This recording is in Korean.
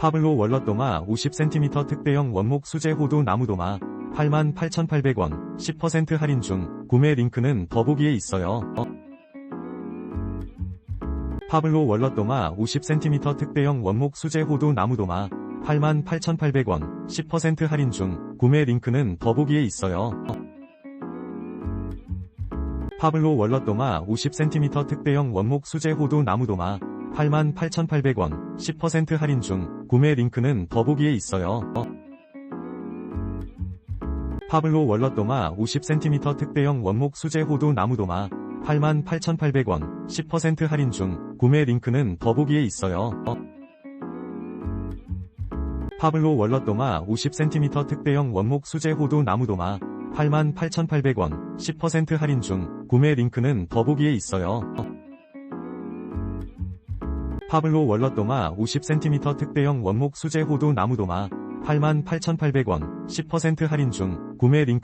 파블로 월럿 도마 50cm 특대형 원목 수제 호두 나무 도마 88,800원 10% 할인 중 구매 링크는 더보기에 있어요. 어. 파블로 월럿 도마 50cm 특대형 원목 수제 호두 나무 도마 88,800원 10% 할인 중 구매 링크는 더보기에 있어요. 어. 파블로 월럿 도마 50cm 특대형 원목 수제 호두 나무 도마 88,800원 10% 할인 중 구매 링크는 더보기에 있어요. 어. 파블로 월럿도마 50cm 특대형 원목 수제 호두 나무 도마 88,800원 10% 할인 중 구매 링크는 더보기에 있어요. 어. 파블로 월럿도마 50cm 특대형 원목 수제 호두 나무 도마 88,800원 10% 할인 중 구매 링크는 더보기에 있어요. 어. 파블로 월럿 도마 50cm 특대형 원목 수제 호두 나무 도마 88,800원 10% 할인 중 구매 링크